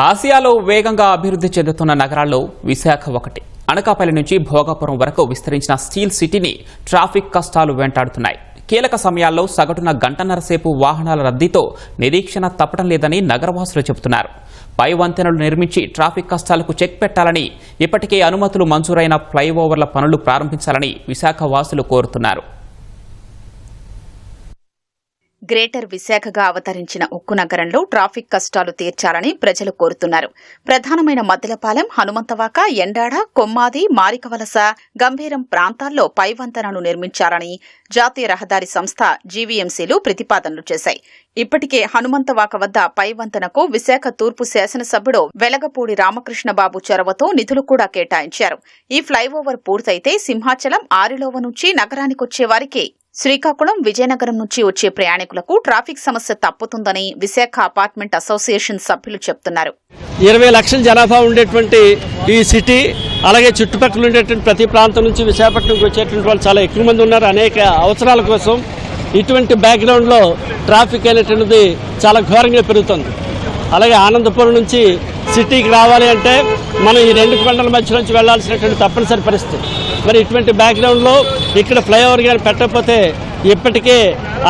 ఆసియాలో వేగంగా అభివృద్ధి చెందుతున్న నగరాల్లో విశాఖ ఒకటి అనకాపల్లి నుంచి భోగాపురం వరకు విస్తరించిన స్టీల్ సిటీని ట్రాఫిక్ కష్టాలు వెంటాడుతున్నాయి. కీలక సమయాల్లో సగటున గంటన్నరసేపు వాహనాల రద్దీతో నిరీక్షణ తప్పడం లేదని నగరవాసులు చెబుతున్నారు. పై వంతెనలు నిర్మించి ట్రాఫిక్ కష్టాలకు చెక్ పెట్టాలని ఇప్పటికే అనుమతులు మంజూరైన ఫ్లైఓవర్ల పనులు ప్రారంభించాలని విశాఖ వాసులు కోరుతున్నారు. గ్రేటర్ విశాఖగా అవతరించిన ఉక్కు నగరంలో ట్రాఫిక్ కష్టాలు తీర్చాలని ప్రజలు కోరుతున్నారు. ప్రధానమైన మద్దలపాలెం హనుమంతవాక ఎండాడ కొమ్మాది మారికవలస గంభీరం ప్రాంతాల్లో పైవంతనను నిర్మించాలని జాతీయ రహదారి సంస్థ జీవీఎంసీలు ప్రతిపాదనలు చేశాయి. ఇప్పటికే హనుమంతవాక వద్ద పైవంతనకు విశాఖ తూర్పు శాసనసభ్యుడు వెలగపూడి రామకృష్ణబాబు చొరవతో నిధులు కూడా కేటాయించారు. ఈ ఫ్లైఓవర్ పూర్తయితే సింహాచలం ఆరిలోవ నుంచి నగరానికొచ్చే వారికి శ్రీకాకుళం విజయనగరం నుంచి వచ్చే ప్రయాణికులకు ట్రాఫిక్ సమస్య తప్పుతుందని విశాఖ అపార్ట్మెంట్ అసోసియేషన్ సభ్యులు చెప్తున్నారు. ఇరవై లక్షల జనాభా ఉండేటువంటి ఈ సిటీ అలాగే చుట్టుపక్కల ఉండేటువంటి ప్రతి ప్రాంతం నుంచి విశాఖపట్నంకి వచ్చేటువంటి వాళ్ళు చాలా ఎక్కువ మంది ఉన్నారు. అనేక అవసరాల కోసం ఇటువంటి బ్యాక్గ్రౌండ్లో ట్రాఫిక్ అనేటువంటిది చాలా ఘోరంగా పెరుగుతుంది. అలాగే ఆనందపురం నుంచి సిటీకి రావాలి అంటే మనం ఈ రెండు కొండల మధ్య నుంచి వెళ్ళాల్సినటువంటి తప్పనిసరి పరిస్థితి. మరి ఇటువంటి బ్యాక్గ్రౌండ్లో ఇక్కడ ఫ్లైఓవర్ కానీ పెట్టకపోతే ఇప్పటికే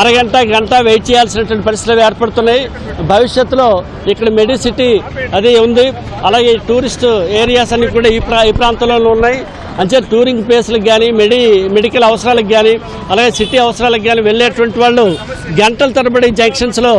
అరగంట గంట వెయిట్ చేయాల్సినటువంటి పరిస్థితులు ఏర్పడుతున్నాయి. భవిష్యత్తులో ఇక్కడ మెడిసిటీ అది ఉంది. అలాగే టూరిస్ట్ ఏరియాస్ అన్ని కూడా ఈ ప్రా ఈ ప్రాంతంలో ఉన్నాయి. అంటే టూరింగ్ ప్లేస్లకు కానీ మెడి మెడికల్ అవసరాలకు కానీ అలాగే సిటీ అవసరాలకు కానీ వెళ్ళేటువంటి వాళ్ళు గంటల తరబడి జంక్షన్స్లో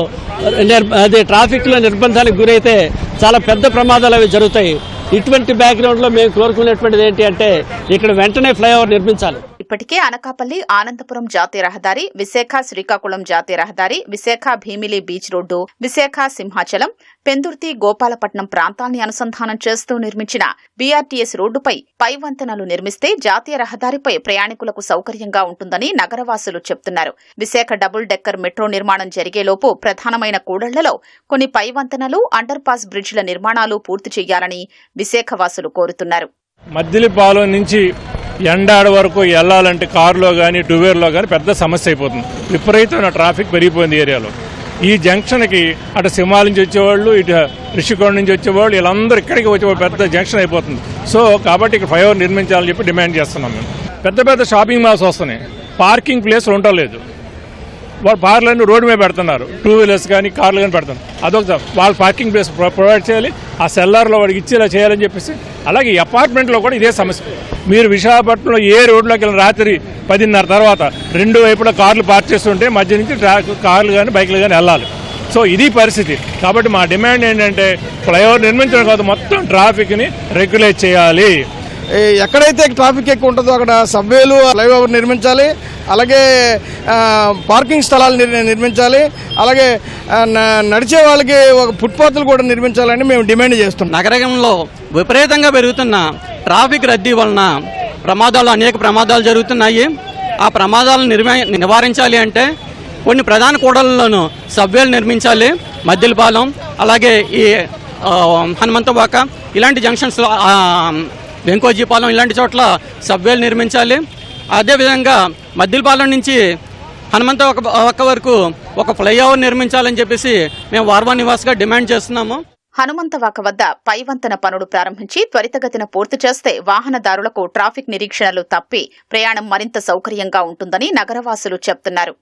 నిర్ అదే ట్రాఫిక్లో నిర్బంధాలకు గురైతే చాలా పెద్ద ప్రమాదాలు అవి జరుగుతాయి. ఇటువంటి బ్యాక్గ్రౌండ్లో మేము కోరుకునేటువంటిది ఏంటి అంటే ఇక్కడ వెంటనే ఫ్లైఓవర్ నిర్మించాలి. ఇప్పటికే అనకాపల్లి ఆనందపురం జాతీయ రహదారి విశాఖ శ్రీకాకుళం జాతీయ రహదారి విశాఖ భీమిలి బీచ్ రోడ్డు విశాఖ సింహాచలం పెందుర్తి గోపాలపట్నం ప్రాంతాల్ని అనుసంధానం చేస్తూ నిర్మించిన బీఆర్టీఎస్ రోడ్డుపై పై వంతెనలు నిర్మిస్తే జాతీయ రహదారిపై ప్రయాణికులకు సౌకర్యంగా ఉంటుందని నగరవాసులు చెప్తున్నారు. విశాఖ డబుల్ డెక్కర్ మెట్రో నిర్మాణం జరిగేలోపు ప్రధానమైన కూడళ్ళలో కొన్ని పై వంతెనలు అండర్ పాస్ బ్రిడ్జ్ల నిర్మాణాలు పూర్తి చేయాలని విశాఖవాసులు కోరుతున్నారు. మద్దిలిపాలెం నుంచి ఎండాడ వరకు వెళ్ళాలంటే కారులో కానీ టూవేర్లో కానీ పెద్ద సమస్య అయిపోతుంది. విపరీతమైన ట్రాఫిక్ పెరిగిపోయింది ఏరియాలో. ఈ జంక్షన్కి అటు సింహాల నుంచి వచ్చేవాళ్ళు ఇటు రిషికొండ నుంచి వచ్చేవాళ్ళు వీళ్ళందరూ ఇక్కడికి వచ్చే పెద్ద జంక్షన్ అయిపోతుంది. సో కాబట్టి ఇక్కడ ఫ్లైఓవర్ నిర్మించాలని చెప్పి డిమాండ్ చేస్తున్నాం మేము. పెద్ద పెద్ద షాపింగ్ మాల్స్ వస్తున్నాయి. పార్కింగ్ ప్లేస్ ఉండలేదు వాళ్ళు కార్లన్నీ రోడ్డు మీద పెడుతున్నారు. టూ వీలర్స్ కానీ కార్లు కానీ పెడుతున్నారు. అదొక వాళ్ళు పార్కింగ్ ప్లేస్ ప్రొవైడ్ చేయాలి. ఆ సెల్లార్లో వాడికి ఇచ్చేలా చేయాలని చెప్పేసి అలాగే అపార్ట్మెంట్లో కూడా ఇదే సమస్య. మీరు విశాఖపట్నంలో ఏ రోడ్లోకి వెళ్ళిన రాత్రి పదిన్నర తర్వాత రెండు వైపులా కార్లు పార్క్ చేస్తుంటే మధ్య నుంచి ట్రాక్ కార్లు కానీ బైక్లు కానీ వెళ్ళాలి. సో ఇది పరిస్థితి. కాబట్టి మా డిమాండ్ ఏంటంటే ఫ్లైఓవర్ నిర్మించడం కాదు మొత్తం ట్రాఫిక్ని రెగ్యులేట్ చేయాలి. ఎక్కడైతే ట్రాఫిక్ ఎక్కువ ఉంటుందో అక్కడ సబ్వేలు ఫ్లైఓవర్ నిర్మించాలి. అలాగే పార్కింగ్ స్థలాలు నిర్మించాలి. అలాగే న- నడిచే వాళ్ళకి ఒక ఫుట్పాత్లు కూడా నిర్మించాలని మేము డిమాండ్ చేస్తున్నాం. నగరంలో విపరీతంగా పెరుగుతున్న ట్రాఫిక్ రద్దీ వలన ప్రమాదాలు అనేక ప్రమాదాలు జరుగుతున్నాయి. ఆ ప్రమాదాలను నిర్వ నివారించాలి అంటే కొన్ని ప్రధాన కూడళ్ళలోనూ సబ్వేలు నిర్మించాలి. మద్దిలపాలెం అలాగే ఈ హనుమంతవాక ఇలాంటి జంక్షన్స్లో వెంకోజీపాలెం ఇలాంటి చోట్ల సబ్వేలు నిర్మించాలి. అదేవిధంగా మద్దిలపాలెం నుంచి హనుమంత ఒక వరకు ఒక ఫ్లైఓవర్ నిర్మించాలని చెప్పేసి మేము వార్వా నివాస్గా డిమాండ్ చేస్తున్నాము. హనుమంతవాక వద్ద పైవంతన పనులు ప్రారంభించి త్వరితగతిన పూర్తి చేస్తే వాహనదారులకు ట్రాఫిక్ నిరీక్షణలు తప్పి ప్రయాణం మరింత సౌకర్యంగా ఉంటుందని నగరవాసులు చెప్తున్నారు.